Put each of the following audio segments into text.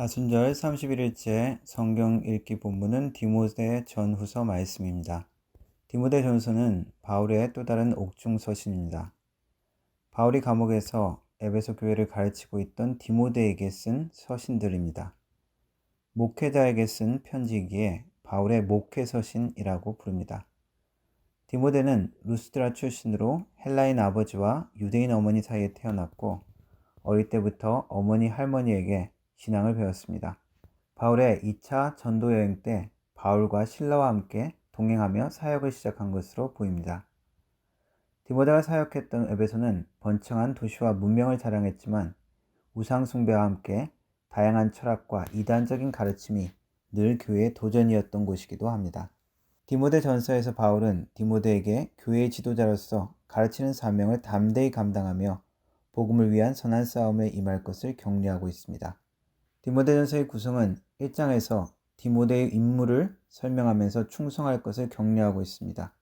사순절 31일째 성경 읽기 본문은 디모데 전후서 말씀입니다. 디모데 전서는 바울의 또 다른 옥중 서신입니다. 바울이 감옥에서 에베소 교회를 가르치고 있던 디모데에게 쓴 서신들입니다. 목회자에게 쓴 편지이기에 바울의 목회 서신이라고 부릅니다. 디모데는 루스드라 출신으로 헬라인 아버지와 유대인 어머니 사이에 태어났고 어릴 때부터 어머니 할머니에게 신앙을 배웠습니다. 바울의 2차 전도 여행 때 바울과 신라와 함께 동행하며 사역을 시작한 것으로 보입니다. 디모데가 사역했던 에베소는 번창한 도시와 문명을 자랑했지만 우상숭배와 함께 다양한 철학과 이단적인 가르침이 늘 교회의 도전이었던 곳이기도 합니다. 디모데 전서에서 바울은 디모데에게 교회의 지도자로서 가르치는 사명을 담대히 감당하며 복음을 위한 선한 싸움에 임할 것을 격려하고 있습니다. 디모데전서의 구성은 1장에서 디모데의 임무를 설명하면서 충성할 것을 격려하고 있습니다.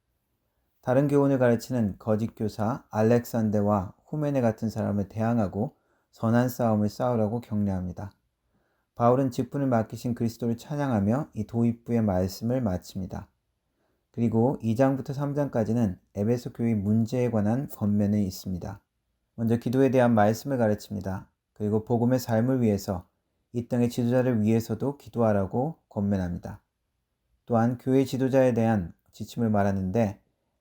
다른 교훈을 가르치는 거짓 교사 알렉산데와 후메네 같은 사람을 대항하고 선한 싸움을 싸우라고 격려합니다. 바울은 직분을 맡기신 그리스도를 찬양하며 이 도입부의 말씀을 마칩니다. 그리고 2장부터 3장까지는 에베소 교회 문제에 관한 권면이 있습니다. 먼저 기도에 대한 말씀을 가르칩니다. 그리고 복음의 삶을 위해서 이 땅의 지도자를 위해서도 기도하라고 권면합니다. 또한 교회 지도자에 대한 지침을 말하는데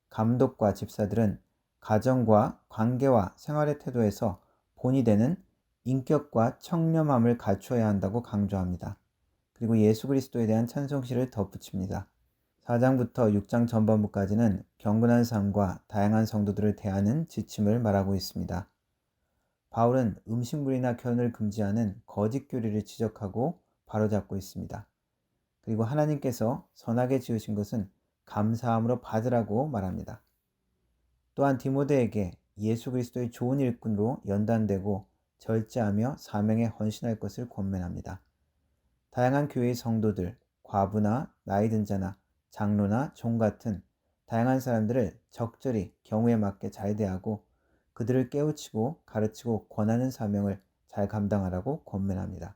감독과 집사들은 가정과 관계와 생활의 태도에서 본이 되는 인격과 청렴함을 갖추어야 한다고 강조합니다. 그리고 예수 그리스도에 대한 찬송시를 덧붙입니다. 4장부터 6장 전반부까지는 경건한 삶과 다양한 성도들을 대하는 지침을 말하고 있습니다. 바울은 음식물이나 결혼을 금지하는 거짓 교리를 지적하고 바로잡고 있습니다. 그리고 하나님께서 선하게 지으신 것은 감사함으로 받으라고 말합니다. 또한 디모데에게 예수 그리스도의 좋은 일꾼으로 연단되고 절제하며 사명에 헌신할 것을 권면합니다. 다양한 교회의 성도들, 과부나 나이 든 자나 장로나 종 같은 다양한 사람들을 적절히 경우에 맞게 잘 대하고 그들을 깨우치고 가르치고 권하는 사명을 잘 감당하라고 권면합니다.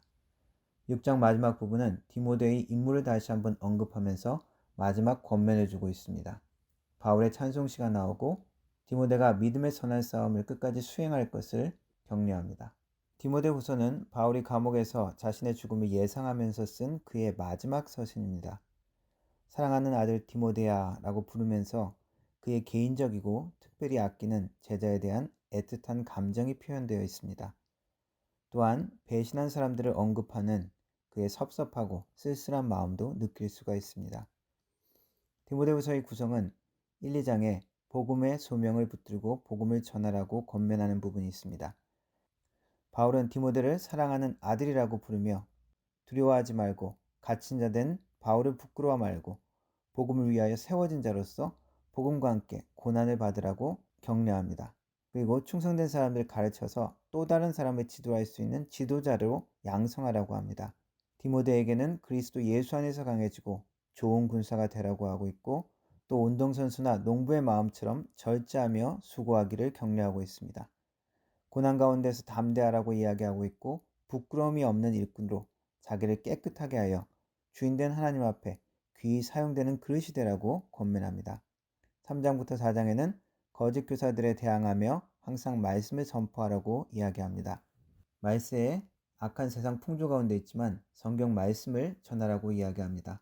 6장 마지막 부분은 디모데의 임무를 다시 한번 언급하면서 마지막 권면을 주고 있습니다. 바울의 찬송시가 나오고 디모데가 믿음의 선한 싸움을 끝까지 수행할 것을 격려합니다. 디모데 후서는 바울이 감옥에서 자신의 죽음을 예상하면서 쓴 그의 마지막 서신입니다. 사랑하는 아들 디모데야 라고 부르면서 그의 개인적이고 특별히 아끼는 제자에 대한 애틋한 감정이 표현되어 있습니다. 또한 배신한 사람들을 언급하는 그의 섭섭하고 쓸쓸한 마음도 느낄 수가 있습니다. 디모데후서의 구성은 1, 2장에 복음의 소명을 붙들고 복음을 전하라고 권면하는 부분이 있습니다. 바울은 디모데를 사랑하는 아들이라고 부르며 두려워하지 말고 갇힌 자 된 바울을 부끄러워 말고 복음을 위하여 세워진 자로서 복음과 함께 고난을 받으라고 격려합니다. 그리고 충성된 사람들 가르쳐서 또 다른 사람을 지도할 수 있는 지도자로 양성하라고 합니다. 디모데에게는 그리스도 예수 안에서 강해지고 좋은 군사가 되라고 하고 있고 또 운동선수나 농부의 마음처럼 절제하며 수고하기를 격려하고 있습니다. 고난 가운데서 담대하라고 이야기하고 있고 부끄러움이 없는 일꾼으로 자기를 깨끗하게 하여 주인된 하나님 앞에 귀히 사용되는 그릇이 되라고 권면합니다. 3장부터 4장에는 거짓 교사들에 대항하며 항상 말씀을 전포하라고 이야기합니다. 말세에 악한 세상 풍조 가운데 있지만 성경 말씀을 전하라고 이야기합니다.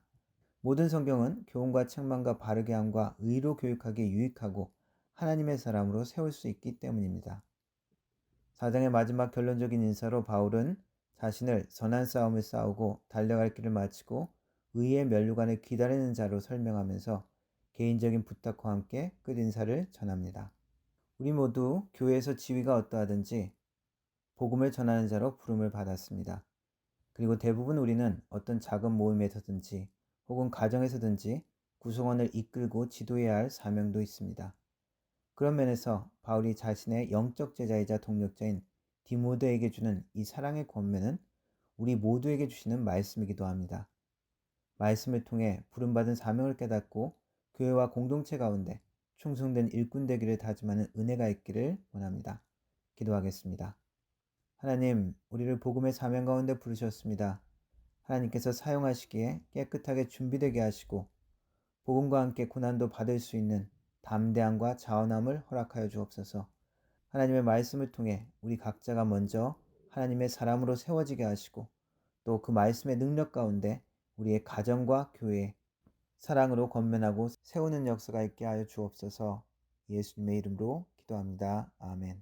모든 성경은 교훈과 책망과 바르게 함과 의로 교육하기에 유익하고 하나님의 사람으로 세울 수 있기 때문입니다. 4장의 마지막 결론적인 인사로 바울은 자신을 선한 싸움을 싸우고 달려갈 길을 마치고 의의 면류관을 기다리는 자로 설명하면서 개인적인 부탁과 함께 끝 인사를 전합니다. 우리 모두 교회에서 지위가 어떠하든지 복음을 전하는 자로 부름을 받았습니다. 그리고 대부분 우리는 어떤 작은 모임에서든지 혹은 가정에서든지 구성원을 이끌고 지도해야 할 사명도 있습니다. 그런 면에서 바울이 자신의 영적 제자이자 동력자인 디모데에게 주는 이 사랑의 권면은 우리 모두에게 주시는 말씀이기도 합니다. 말씀을 통해 부름받은 사명을 깨닫고 교회와 공동체 가운데 충성된 일꾼 되기를 다짐하는 은혜가 있기를 원합니다. 기도하겠습니다. 하나님, 우리를 복음의 사명 가운데 부르셨습니다. 하나님께서 사용하시기에 깨끗하게 준비되게 하시고 복음과 함께 고난도 받을 수 있는 담대함과 자원함을 허락하여 주옵소서. 하나님의 말씀을 통해 우리 각자가 먼저 하나님의 사람으로 세워지게 하시고 또 그 말씀의 능력 가운데 우리의 가정과 교회 사랑으로 건면하고 세우는 역사가 있게 하여 주옵소서. 예수님의 이름으로 기도합니다. 아멘.